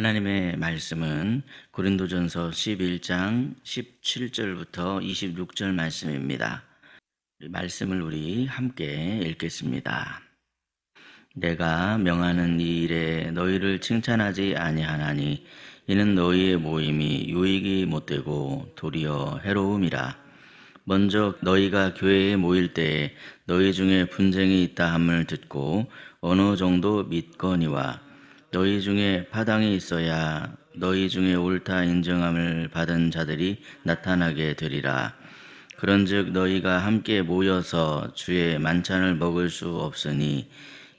하나님의 말씀은 고린도전서 11장 17절부터 26절 말씀입니다. 이 말씀을 우리 함께 읽겠습니다. 내가 명하는 이 일에 너희를 칭찬하지 아니하나니 이는 너희의 모임이 유익이 못되고 도리어 해로움이라. 먼저 너희가 교회에 모일 때에 너희 중에 분쟁이 있다 함을 듣고 어느 정도 믿거니와 너희 중에 파당이 있어야 너희 중에 옳다 인정함을 받은 자들이 나타나게 되리라. 그런즉 너희가 함께 모여서 주의 만찬을 먹을 수 없으니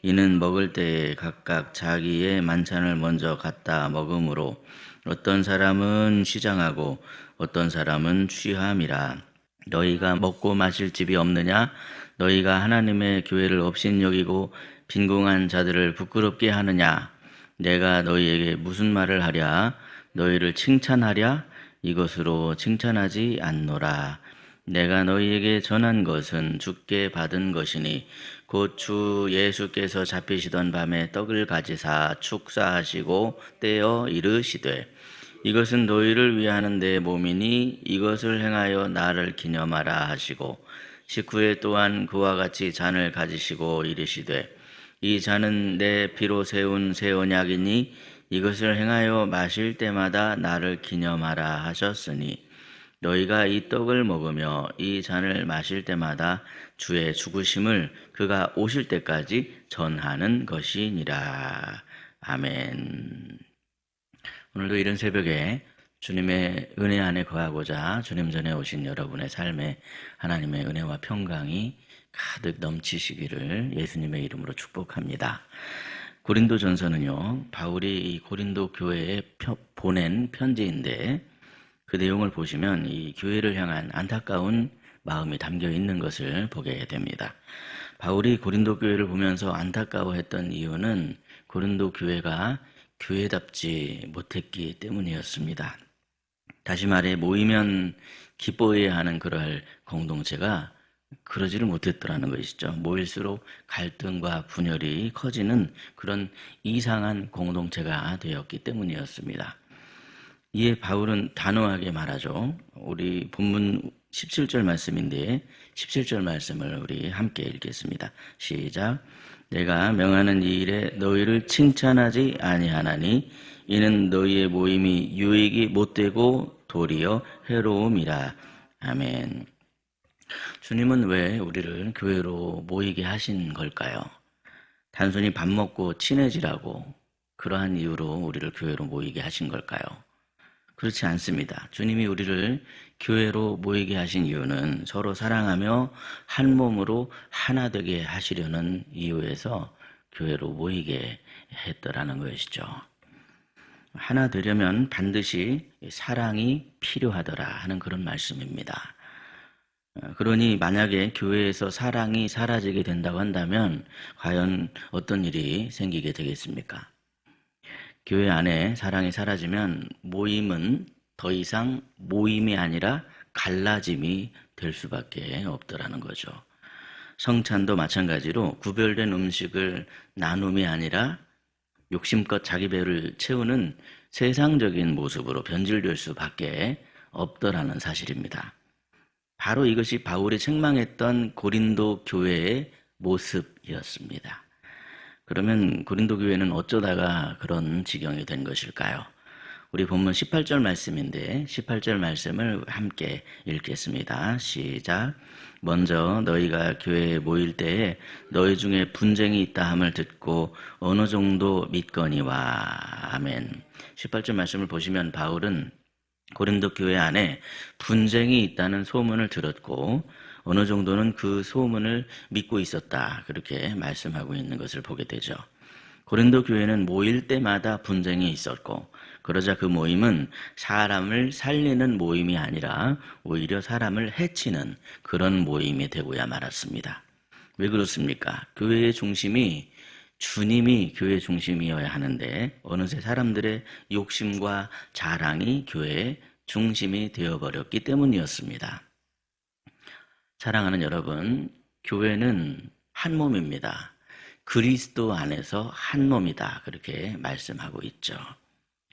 이는 먹을 때에 각각 자기의 만찬을 먼저 갖다 먹음으로 어떤 사람은 시장하고 어떤 사람은 취함이라. 너희가 먹고 마실 집이 없느냐? 너희가 하나님의 교회를 업신여기고 빈궁한 자들을 부끄럽게 하느냐? 내가 너희에게 무슨 말을 하랴? 너희를 칭찬하랴? 이것으로 칭찬하지 않노라. 내가 너희에게 전한 것은 주께 받은 것이니 곧 주 예수께서 잡히시던 밤에 떡을 가지사 축사하시고 떼어 이르시되 이것은 너희를 위하는 내 몸이니 이것을 행하여 나를 기념하라 하시고 식후에 또한 그와 같이 잔을 가지시고 이르시되 이 잔은 내 피로 세운 새 언약이니 이것을 행하여 마실 때마다 나를 기념하라 하셨으니 너희가 이 떡을 먹으며 이 잔을 마실 때마다 주의 죽으심을 그가 오실 때까지 전하는 것이니라. 아멘. 오늘도 이른 새벽에 주님의 은혜 안에 거하고자 주님 전에 오신 여러분의 삶에 하나님의 은혜와 평강이 가득 넘치시기를 예수님의 이름으로 축복합니다. 고린도 전서는요, 바울이 이 고린도 교회에 펴- 보낸 편지인데 그 내용을 보시면 이 교회를 향한 안타까운 마음이 담겨 있는 것을 보게 됩니다. 바울이 고린도 교회를 보면서 안타까워했던 이유는 고린도 교회가 교회답지 못했기 때문이었습니다. 다시 말해 모이면 기뻐해야 하는 그럴 공동체가 그러지를 못했더라는 것이죠. 모일수록 갈등과 분열이 커지는 그런 이상한 공동체가 되었기 때문이었습니다. 이에 바울은 단호하게 말하죠. 우리 본문 17절 말씀인데 17절 말씀을 우리 함께 읽겠습니다. 시작. 내가 명하는 이 일에 너희를 칭찬하지 아니하나니 이는 너희의 모임이 유익이 못되고 도리어 해로움이라. 아멘. 주님은 왜 우리를 교회로 모이게 하신 걸까요? 단순히 밥 먹고 친해지라고 그러한 이유로 우리를 교회로 모이게 하신 걸까요? 그렇지 않습니다. 주님이 우리를 교회로 모이게 하신 이유는 서로 사랑하며 한 몸으로 하나 되게 하시려는 이유에서 교회로 모이게 했더라는 것이죠. 하나 되려면 반드시 사랑이 필요하더라 하는 그런 말씀입니다. 어, 그러니 만약에 교회에서 사랑이 사라지게 된다고 한다면 과연 어떤 일이 생기게 되겠습니까? 교회 안에 사랑이 사라지면 모임은 더 이상 모임이 아니라 갈라짐이 될 수밖에 없더라는 거죠. 성찬도 마찬가지로 구별된 음식을 나눔이 아니라 욕심껏 자기 배를 채우는 세상적인 모습으로 변질될 수밖에 없더라는 사실입니다. 바로 이것이 바울이 책망했던 고린도 교회의 모습이었습니다. 그러면 고린도 교회는 어쩌다가 그런 지경이 된 것일까요? 우리 본문 18절 말씀인데 18절 말씀을 함께 읽겠습니다. 시작. 먼저 너희가 교회에 모일 때에 너희 중에 분쟁이 있다 함을 듣고 어느 정도 믿거니와 아멘. 18절 말씀을 보시면 바울은 고린도 교회 안에 분쟁이 있다는 소문을 들었고 어느 정도는 그 소문을 믿고 있었다. 그렇게 말씀하고 있는 것을 보게 되죠. 고린도 교회는 모일 때마다 분쟁이 있었고 그러자 그 모임은 사람을 살리는 모임이 아니라 오히려 사람을 해치는 그런 모임이 되고야 말았습니다. 왜 그렇습니까? 교회의 중심이 주님이 교회 중심이어야 하는데 어느새 사람들의 욕심과 자랑이 교회의 중심이 되어버렸기 때문이었습니다. 사랑하는 여러분, 교회는 한 몸입니다. 그리스도 안에서 한 몸이다. 그렇게 말씀하고 있죠.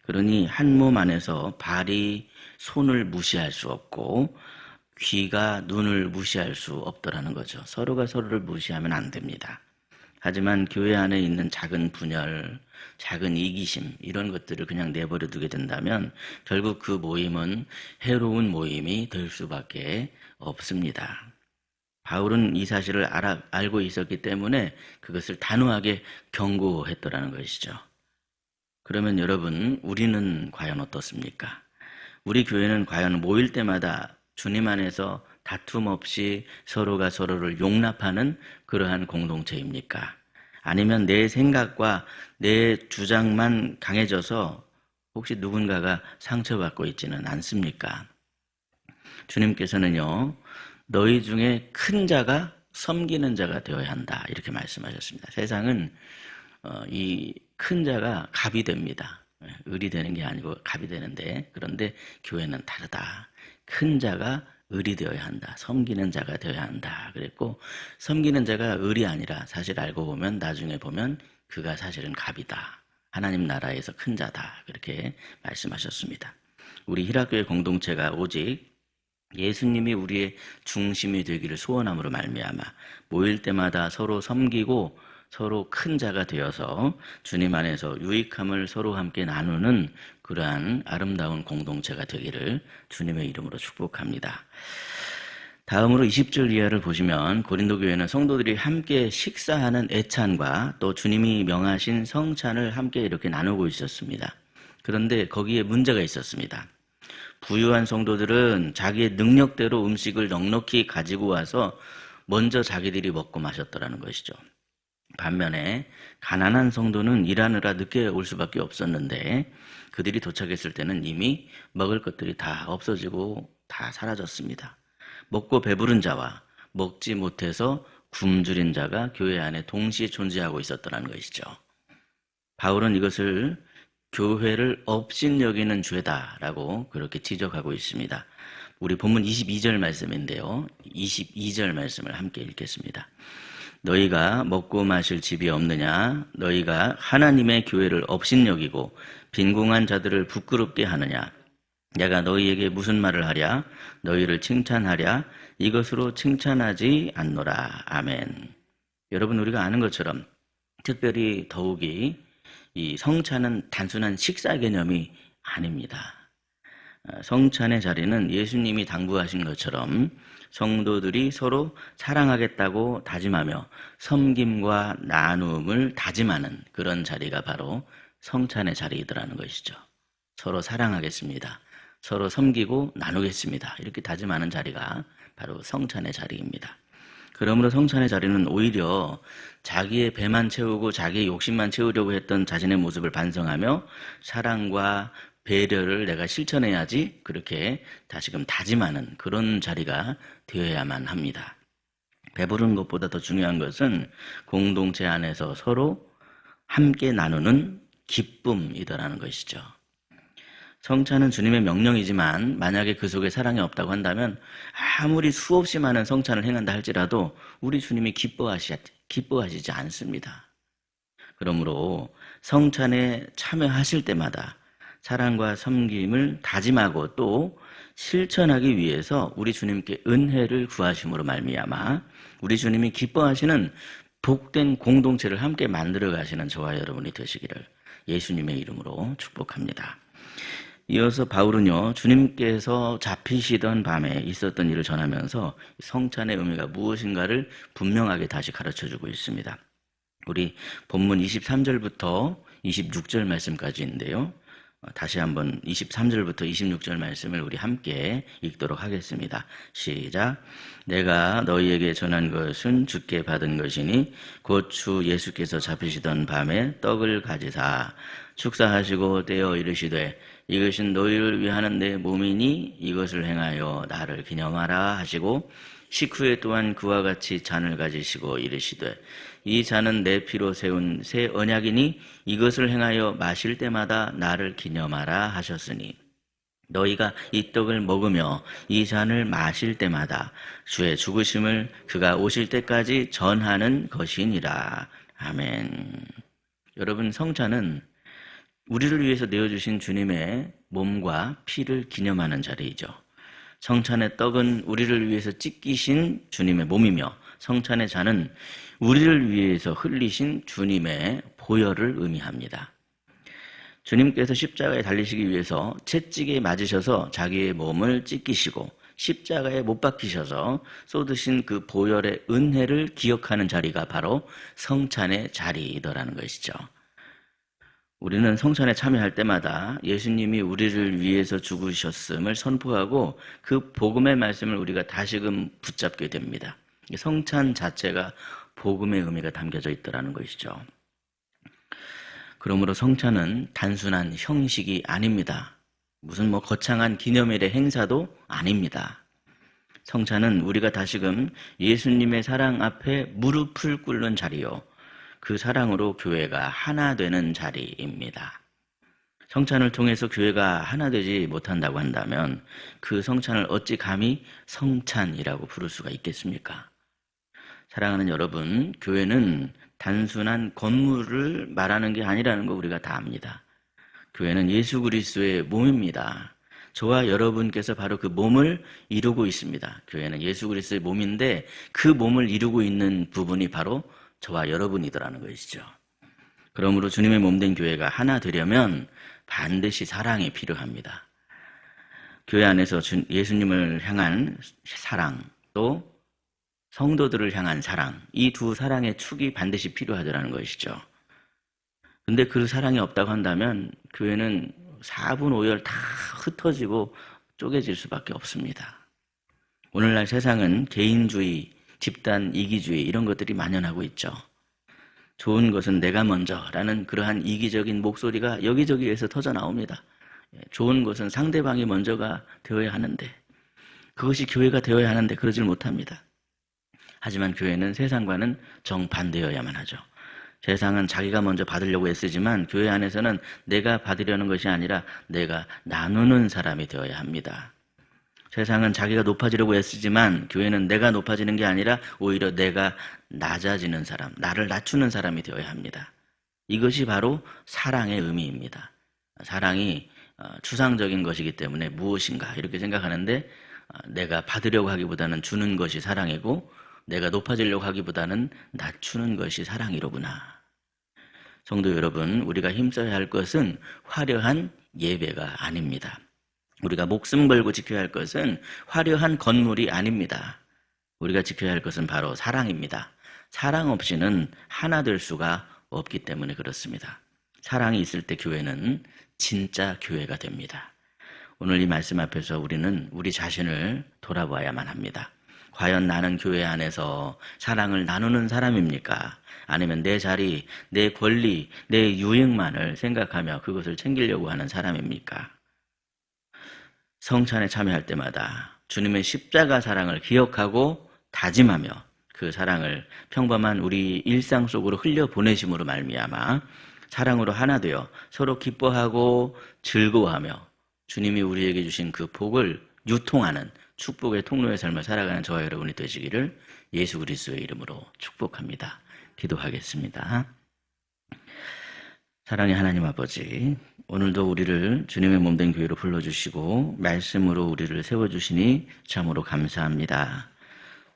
그러니 한 몸 안에서 발이 손을 무시할 수 없고 귀가 눈을 무시할 수 없더라는 거죠. 서로가 서로를 무시하면 안 됩니다. 하지만 교회 안에 있는 작은 분열, 작은 이기심 이런 것들을 그냥 내버려 두게 된다면 결국 그 모임은 해로운 모임이 될 수밖에 없습니다. 바울은 이 사실을 알아, 알고 있었기 때문에 그것을 단호하게 경고했더라는 것이죠. 그러면 여러분, 우리는 과연 어떻습니까? 우리 교회는 과연 모일 때마다 주님 안에서 다툼 없이 서로가 서로를 용납하는 그러한 공동체입니까? 아니면 내 생각과 내 주장만 강해져서 혹시 누군가가 상처받고 있지는 않습니까? 주님께서는요, 너희 중에 큰 자가 섬기는 자가 되어야 한다. 이렇게 말씀하셨습니다. 세상은 어, 이큰 자가 갑이 됩니다. 예, 을이 되는 게 아니고 갑이 되는데 그런데 교회는 다르다. 큰 자가 을이 되어야 한다. 섬기는 자가 되어야 한다. 그랬고 섬기는 자가 을이 아니라 사실 알고 보면 나중에 보면 그가 사실은 갑이다. 하나님 나라에서 큰 자다. 그렇게 말씀하셨습니다. 우리 히라교회 공동체가 오직 예수님이 우리의 중심이 되기를 소원함으로 말미암아 모일 때마다 서로 섬기고 서로 큰 자가 되어서 주님 안에서 유익함을 서로 함께 나누는 그러한 아름다운 공동체가 되기를 주님의 이름으로 축복합니다. 다음으로 20절 이하를 보시면 고린도 교회는 성도들이 함께 식사하는 애찬과 또 주님이 명하신 성찬을 함께 이렇게 나누고 있었습니다. 그런데 거기에 문제가 있었습니다. 부유한 성도들은 자기의 능력대로 음식을 넉넉히 가지고 와서 먼저 자기들이 먹고 마셨더라는 것이죠. 반면에 가난한 성도는 일하느라 늦게 올 수밖에 없었는데 그들이 도착했을 때는 이미 먹을 것들이 다 없어지고 다 사라졌습니다. 먹고 배부른 자와 먹지 못해서 굶주린 자가 교회 안에 동시에 존재하고 있었더라는 것이죠. 바울은 이것을 교회를 업신여기는 죄다라고 그렇게 지적하고 있습니다. 우리 본문 22절 말씀인데요. 22절 말씀을 함께 읽겠습니다. 너희가 먹고 마실 집이 없느냐? 너희가 하나님의 교회를 업신여기고 빈궁한 자들을 부끄럽게 하느냐? 내가 너희에게 무슨 말을 하랴? 너희를 칭찬하랴? 이것으로 칭찬하지 않노라. 아멘. 여러분, 우리가 아는 것처럼 특별히 더욱이 이 성찬은 단순한 식사 개념이 아닙니다. 어, 성찬의 자리는 예수님이 당부하신 것처럼 성도들이 서로 사랑하겠다고 다짐하며 섬김과 나눔을 다짐하는 그런 자리가 바로 성찬의 자리이더라는 것이죠. 서로 사랑하겠습니다. 서로 섬기고 나누겠습니다. 이렇게 다짐하는 자리가 바로 성찬의 자리입니다. 그러므로 성찬의 자리는 오히려 자기의 배만 채우고 자기의 욕심만 채우려고 했던 자신의 모습을 반성하며 사랑과 배려를 내가 실천해야지 그렇게 다시금 다짐하는 그런 자리가 되어야만 합니다. 배부른 것보다 더 중요한 것은 공동체 안에서 서로 함께 나누는 기쁨이더라는 것이죠. 성찬은 주님의 명령이지만 만약에 그 속에 사랑이 없다고 한다면 아무리 수없이 많은 성찬을 행한다 할지라도 우리 주님이 기뻐하시, 기뻐하시지 않습니다. 그러므로 성찬에 참여하실 때마다 사랑과 섬김을 다짐하고 또 실천하기 위해서 우리 주님께 은혜를 구하심으로 말미암아 우리 주님이 기뻐하시는 복된 공동체를 함께 만들어 가시는 저와 여러분이 되시기를 예수님의 이름으로 축복합니다. 이어서 바울은요, 주님께서 잡히시던 밤에 있었던 일을 전하면서 성찬의 의미가 무엇인가를 분명하게 다시 가르쳐 주고 있습니다. 우리 본문 23절부터 26절 말씀까지인데요. 다시 한번 23절부터 26절 말씀을 우리 함께 읽도록 하겠습니다. 시작. 내가 너희에게 전한 것은 주께 받은 것이니 곧 주 예수께서 잡히시던 밤에 떡을 가지사 축사하시고 떼어 이르시되 이것은 너희를 위하는 내 몸이니 이것을 행하여 나를 기념하라 하시고 식후에 또한 그와 같이 잔을 가지시고 이르시되 이 잔은 내 피로 세운 새 언약이니 이것을 행하여 마실 때마다 나를 기념하라 하셨으니 너희가 이 떡을 먹으며 이 잔을 마실 때마다 주의 죽으심을 그가 오실 때까지 전하는 것이니라. 아멘. 여러분 성찬은 우리를 위해서 내어주신 주님의 몸과 피를 기념하는 자리이죠. 성찬의 떡은 우리를 위해서 찢기신 주님의 몸이며 성찬의 잔은 우리를 위해서 흘리신 주님의 보혈을 의미합니다. 주님께서 십자가에 달리시기 위해서 채찍에 맞으셔서 자기의 몸을 찢기시고 십자가에 못 박히셔서 쏟으신 그 보혈의 은혜를 기억하는 자리가 바로 성찬의 자리이더라는 것이죠. 우리는 성찬에 참여할 때마다 예수님이 우리를 위해서 죽으셨음을 선포하고 그 복음의 말씀을 우리가 다시금 붙잡게 됩니다. 성찬 자체가 복음의 의미가 담겨져 있더라는 것이죠. 그러므로 성찬은 단순한 형식이 아닙니다. 무슨 뭐 거창한 기념일의 행사도 아닙니다. 성찬은 우리가 다시금 예수님의 사랑 앞에 무릎을 꿇는 자리요. 그 사랑으로 교회가 하나 되는 자리입니다. 성찬을 통해서 교회가 하나 되지 못한다고 한다면 그 성찬을 어찌 감히 성찬이라고 부를 수가 있겠습니까? 사랑하는 여러분, 교회는 단순한 건물을 말하는 게 아니라는 거 우리가 다 압니다. 교회는 예수 그리스도의 몸입니다. 저와 여러분께서 바로 그 몸을 이루고 있습니다. 교회는 예수 그리스도의 몸인데 그 몸을 이루고 있는 부분이 바로 저와 여러분이더라는 것이죠. 그러므로 주님의 몸된 교회가 하나 되려면 반드시 사랑이 필요합니다. 교회 안에서 예수님을 향한 사랑 또 성도들을 향한 사랑 이 두 사랑의 축이 반드시 필요하다는 것이죠. 근데 그 사랑이 없다고 한다면 교회는 4분 5열 다 흩어지고 쪼개질 수밖에 없습니다. 오늘날 세상은 개인주의, 집단 이기주의 이런 것들이 만연하고 있죠. 좋은 것은 내가 먼저라는 그러한 이기적인 목소리가 여기저기에서 터져 나옵니다. 예, 좋은 것은 상대방이 먼저가 되어야 하는데 그것이 교회가 되어야 하는데 그러질 못합니다. 하지만 교회는 세상과는 정반대여야만 하죠. 세상은 자기가 먼저 받으려고 애쓰지만 교회 안에서는 내가 받으려는 것이 아니라 내가 나누는 사람이 되어야 합니다. 세상은 자기가 높아지려고 애쓰지만 교회는 내가 높아지는 게 아니라 오히려 내가 낮아지는 사람, 나를 낮추는 사람이 되어야 합니다. 이것이 바로 사랑의 의미입니다. 사랑이 어, 추상적인 것이기 때문에 무엇인가 이렇게 생각하는데 어, 내가 받으려고 하기보다는 주는 것이 사랑이고 내가 높아지려고 하기보다는 낮추는 것이 사랑이로구나. 성도 여러분, 우리가 힘써야 할 것은 화려한 예배가 아닙니다. 우리가 목숨 걸고 지켜야 할 것은 화려한 건물이 아닙니다. 우리가 지켜야 할 것은 바로 사랑입니다. 사랑 없이는 하나 될 수가 없기 때문에 그렇습니다. 사랑이 있을 때 교회는 진짜 교회가 됩니다. 오늘 이 말씀 앞에서 우리는 우리 자신을 돌아봐야만 합니다. 과연 나는 교회 안에서 사랑을 나누는 사람입니까? 아니면 내 자리, 내 권리, 내 유익만을 생각하며 그것을 챙기려고 하는 사람입니까? 성찬에 참여할 때마다 주님의 십자가 사랑을 기억하고 다짐하며 그 사랑을 평범한 우리 일상 속으로 흘려 보내심으로 말미암아 사랑으로 하나 되어 서로 기뻐하고 즐거워하며 주님이 우리에게 주신 그 복을 유통하는 축복의 통로의 삶을 살아가는 저와 여러분이 되시기를 예수 그리스도의 이름으로 축복합니다. 기도하겠습니다. 사랑의 하나님 아버지, 오늘도 우리를 주님의 몸된 교회로 불러주시고 말씀으로 우리를 세워주시니 참으로 감사합니다.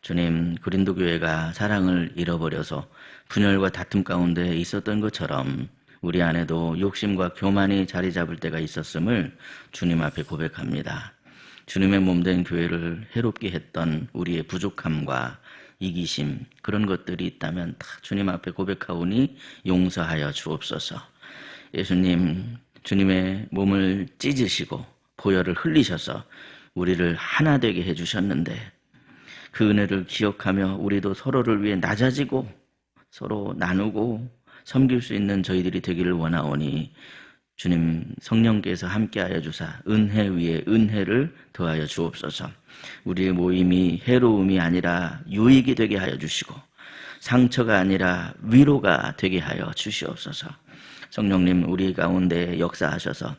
주님, 그린도 교회가 사랑을 잃어버려서 분열과 다툼 가운데 있었던 것처럼 우리 안에도 욕심과 교만이 자리 잡을 때가 있었음을 주님 앞에 고백합니다. 주님의 몸된 교회를 해롭게 했던 우리의 부족함과 이기심 그런 것들이 있다면 다 주님 앞에 고백하오니 용서하여 주옵소서. 예수님 주님의 몸을 찢으시고 보혈을 흘리셔서 우리를 하나 되게 해 주셨는데 그 은혜를 기억하며 우리도 서로를 위해 낮아지고 서로 나누고 섬길 수 있는 저희들이 되기를 원하오니 주님 성령께서 함께하여 주사 은혜 위에 은혜를 더하여 주옵소서. 우리의 모임이 해로움이 아니라 유익이 되게 하여 주시고 상처가 아니라 위로가 되게 하여 주시옵소서. 성령님 우리 가운데 역사하셔서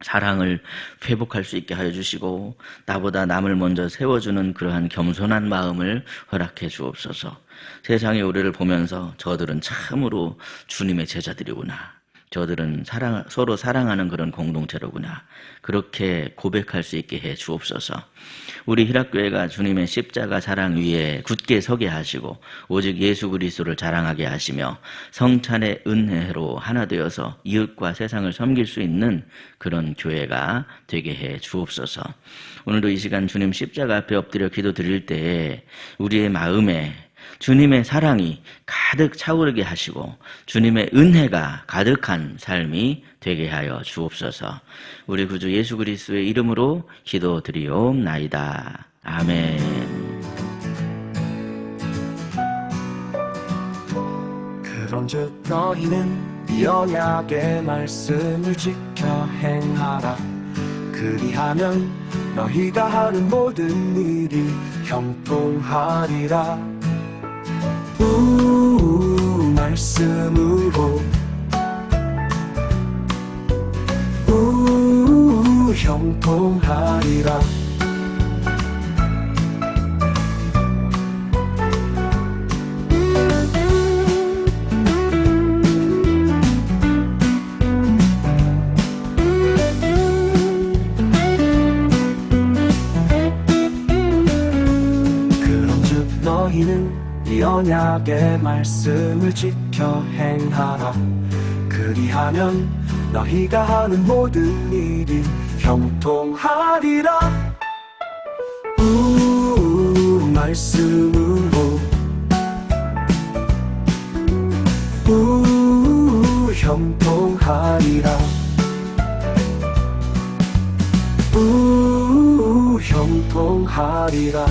사랑을 회복할 수 있게 하여 주시고 나보다 남을 먼저 세워주는 그러한 겸손한 마음을 허락해 주옵소서. 세상에 우리를 보면서 저들은 참으로 주님의 제자들이구나. 저들은 사랑, 서로 사랑하는 그런 공동체로구나. 그렇게 고백할 수 있게 해 주옵소서. 우리 희락교회가 주님의 십자가 사랑 위에 굳게 서게 하시고 오직 예수 그리스도를 자랑하게 하시며 성찬의 은혜로 하나 되어서 이웃과 세상을 섬길 수 있는 그런 교회가 되게 해 주옵소서. 오늘도 이 시간 주님 십자가 앞에 엎드려 기도 드릴 때에 우리의 마음에 주님의 사랑이 가득 차오르게 하시고 주님의 은혜가 가득한 삶이 되게 하여 주옵소서. 우리 구주 예수 그리스도의 이름으로 기도드리옵나이다. 아멘. 그런즉 너희는 이 언약의 말씀을 지켜 행하라 그리하면 너희가 하는 모든 일이 형통하리라 우 말씀으로. 우 형통하리라 이 언약의 말씀을 지켜 행하라. 그리하면 너희가 하는 모든 일이 형통하리라. 우 말씀으로. 우 형통하리라. 우 형통하리라